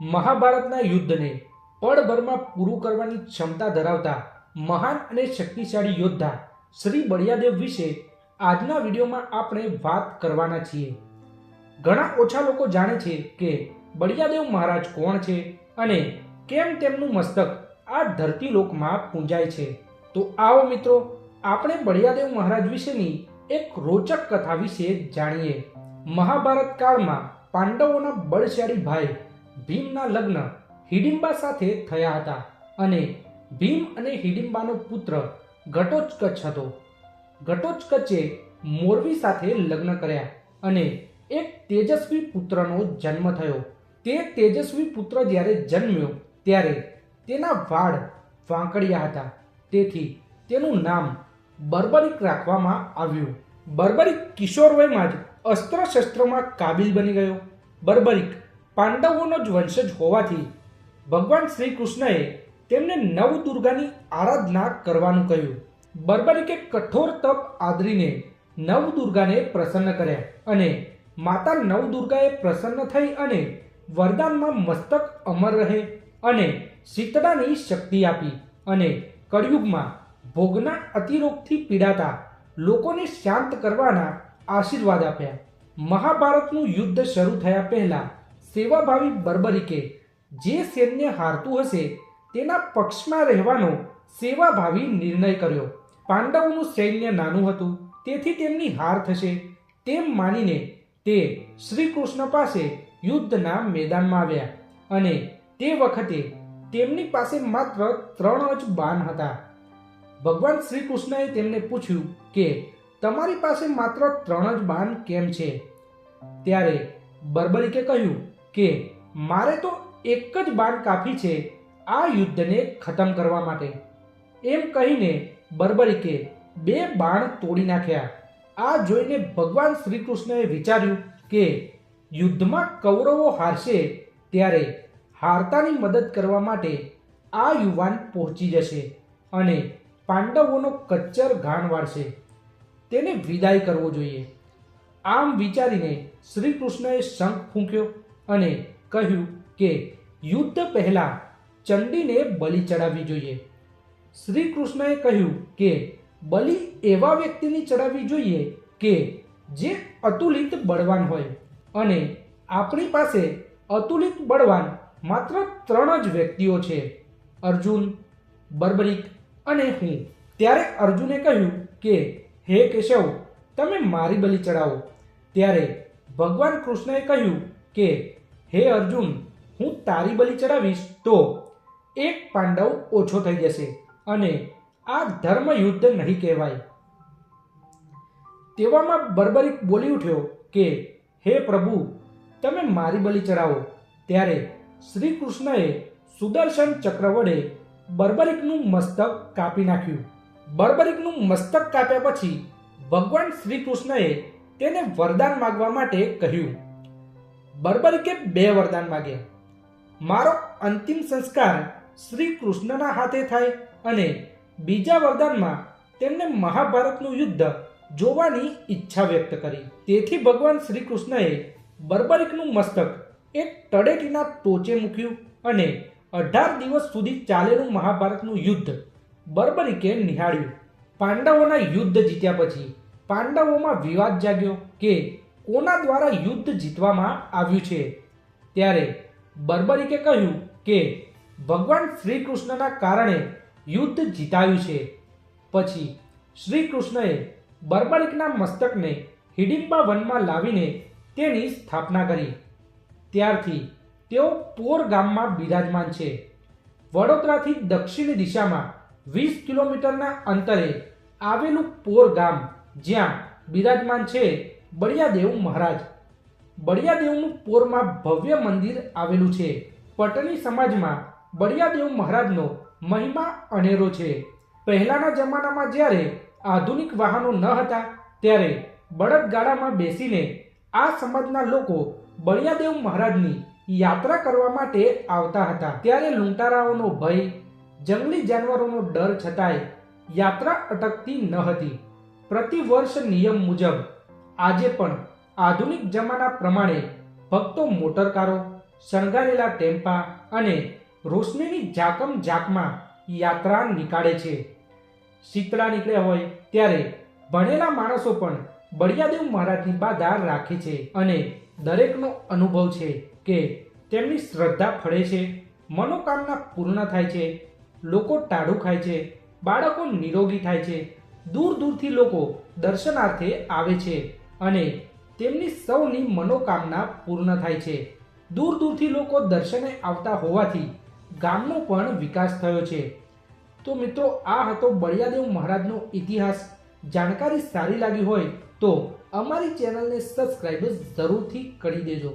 મહાભારતના યુદ્ધને પળભરમાં પૂરું કરવાની ક્ષમતા ધરાવતા મહાન અને શક્તિશાળી યોદ્ધા શ્રી બળિયાદેવ વિશે આજના વિડીયોમાં આપણે વાત કરવાના છીએ. ઘણા ઓછા લોકો જાણે છે કે બળિયાદેવ મહારાજ કોણ છે અને કેમ તેમનું મસ્તક આ ધરતી લોકમાં પૂંજાય છે. તો આવો મિત્રો, આપણે બળિયાદેવ મહારાજ વિશેની એક રોચક કથા વિશે જાણીએ. મહાભારત કાળમાં પાંડવોના બળશાળી ભાઈ ભીમના લગ્ન હિડિંબા સાથે થયા હતા અને ભીમ અને હિડિંબાનો પુત્ર ઘટોત્કચ હતો. ઘટોત્કચે મોરવી સાથે લગ્ન કર્યા અને એક તેજસ્વી પુત્રનો જન્મ થયો. તે તેજસ્વી પુત્ર જ્યારે જન્મ્યો ત્યારે તેના વાળ વાંકડિયા હતા. તેથી તેનું નામ બર્બરિક રાખવામાં આવ્યું. બર્બરિક કિશોર વયમાં જ અસ્ત્ર શસ્ત્રમાં કાબિલ બની ગયો. બર્બરિક પાંડવોનો જ વંશજ હોવાથી ભગવાન શ્રી કૃષ્ણએ તેમને નવદુર્ગાની આરાધના કરવાનું કહ્યું. બર્બરિકે કઠોર તપ આદરીને નવદુર્ગાને પ્રસન્ન કર્યા અને માતા નવદુર્ગાએ પ્રસન્ન થઈ અને વરદાનમાં મસ્તક અમર રહે અને શીતળાની શક્તિ આપી અને કળિયુગમાં ભોગના અતિરોગથી પીડાતા લોકોને શાંત કરવાના આશીર્વાદ આપ્યા. મહાભારતનું યુદ્ધ શરૂ થયા પહેલા સેવાભાવી બર્બરિકે જે સૈન્ય હારતું હશે, તેના પક્ષમાં રહેવાનો સેવાભાવી નિર્ણય કર્યો. પાંડવોનું સૈન્ય નાનું હતું, તેથી તેમની હાર થશે તેમ માનીને તે શ્રી કૃષ્ણ પાસે યુદ્ધના મેદાનમાં આવ્યા અને તે વખતે તેમની પાસે માત્ર ત્રણ જ બાણ હતા. ભગવાન શ્રી કૃષ્ણએ તેમને પૂછ્યું કે, તમારી પાસે માત્ર ત્રણ જ બાણ કેમ છે? ત્યારે બર્બરિકે કહ્યું કે મારે તો એક જ બાણ કાફી છે આ યુદ્ધને ખતમ કરવા માટે. એમ કહીને બર્બરિકે બે બાણ તોડી નાખ્યા. આ જોઈને ભગવાન શ્રી કૃષ્ણએ વિચાર્યું કે યુદ્ધમાં કૌરવો હારશે ત્યારે હારતાની મદદ કરવા માટે આ યુવાન પહોંચી જશે અને પાંડવોનો કચ્ચર ઘાણ વાળશે. તેને વિદાય કરવો જોઈએ. આમ વિચારીને શ્રી કૃષ્ણએ શંખ ફૂંક્યો. અને કહ્યું કે યુદ્ધ પહેલાં ચંડીને બલિ ચડાવવી જોઈએ. શ્રી કૃષ્ણએ કહ્યું કે બલિ એવા વ્યક્તિની ચડાવવી જોઈએ કે જે અતુલિત બળવાન હોય. અને આપણી પાસે અતુલિત બળવાન માત્ર ત્રણ જ વ્યક્તિઓ છે, અર્જુન, બર્બરિક અને હું. ત્યારે અર્જુને કહ્યું કે, હે કેશવ, તમે મારી બલિ ચડાવો. ત્યારે ભગવાન કૃષ્ણએ કહ્યું કે હે અર્જુન, હું તારી બલિ ચડાવીશ તો એક પાંડવ ઓછો થઈ જશે અને આ ધર્મ યુદ્ધ નહીં કહેવાય. તેવામાં બર્બરિક બોલી ઉઠ્યો કે, હે પ્રભુ, તમે મારી બલિ ચડાવો. ત્યારે શ્રી કૃષ્ણએ સુદર્શન ચક્ર વડે બર્બરિકનું મસ્તક કાપી નાખ્યું. બર્બરિકનું મસ્તક કાપ્યા પછી ભગવાન શ્રી કૃષ્ણએ તેને વરદાન માગવા માટે કહ્યું બર્બરિકે બે વરદાન માગ્યા. મારો અંતિમ સંસ્કાર શ્રી કૃષ્ણના હાથે થાય અને બીજા વરદાનમાં તેમને મહાભારતનું યુદ્ધ જોવાની ઈચ્છા વ્યક્ત કરી. તેથી ભગવાન શ્રી કૃષ્ણએ બર્બરિકનું મસ્તક એક તળેટીના ટોચે મૂક્યું અને અઢાર દિવસ સુધી ચાલેલું મહાભારતનું યુદ્ધ બર્બરિકે નિહાળ્યું. પાંડવોના યુદ્ધ જીત્યા પછી પાંડવોમાં વિવાદ જાગ્યો કે કોના દ્વારા યુદ્ધ જીતવામાં આવ્યું છે? ત્યારે બર્બરિકે કહ્યું કે ભગવાન શ્રી કૃષ્ણના કારણે યુદ્ધ જીતાયું છે. પછી શ્રી કૃષ્ણએ બર્બરિકના મસ્તકને હિડિંબા વનમાં લાવીને તેની સ્થાપના કરી. ત્યારથી તેઓ પોર ગામમાં બિરાજમાન છે. વડોદરાથી દક્ષિણ દિશામાં વીસ કિલોમીટરના અંતરે આવેલું પોર ગામ જ્યાં બિરાજમાન છે બળિયાદેવ મહારાજ. બળિયાદેવનું પોરમાં ભવ્ય મંદિર આવેલું છે. પટણી સમાજમાં બળિયાદેવ મહારાજનો મહિમા અનેરો છે. પહેલાના જમાનામાં જ્યારે આધુનિક વાહનો ન હતા, ત્યારે બળદગાડામાં બેસીને આ સમાજના લોકો બળિયાદેવ મહારાજની યાત્રા કરવા માટે આવતા હતા. ત્યારે લૂંટારાઓનો ભય, જંગલી જાનવરોનો ડર છતાંય યાત્રા અટકતી ન હતી. પ્રતિ વર્ષ નિયમ મુજબ આજે પણ આધુનિક જમાના પ્રમાણે ભક્તો મોટરકારો, શણગારેલા ટેમ્પા અને રોશનીની ઝાકમ ઝાકમાં યાત્રા નીકાળે છે. શીતળા નીકળ્યા હોય ત્યારે ભણેલા માણસો પણ બળિયાદેવ મહારાજની બાધા રાખે છે અને દરેકનો અનુભવ છે કે તેમની શ્રદ્ધા ફળે છે, મનોકામના પૂર્ણ થાય છે, લોકો ટાઢું ખાય છે, બાળકો નિરોગી થાય છે, દૂર દૂરથી લોકો દર્શનાર્થે આવે છે. અને તેમની સૌની મનોકામના પૂર્ણ થાય છે. દૂર દૂરથી લોકો દર્શને આવતા હોવાથી ગામનો પણ વિકાસ થયો છે. તો મિત્રો, આ હતો બળિયાદેવ મહારાજનો ઇતિહાસ. જાણકારી સારી લાગી હોય તો અમારી ચેનલને સબસ્ક્રાઈબ જરૂરથી કરી દેજો.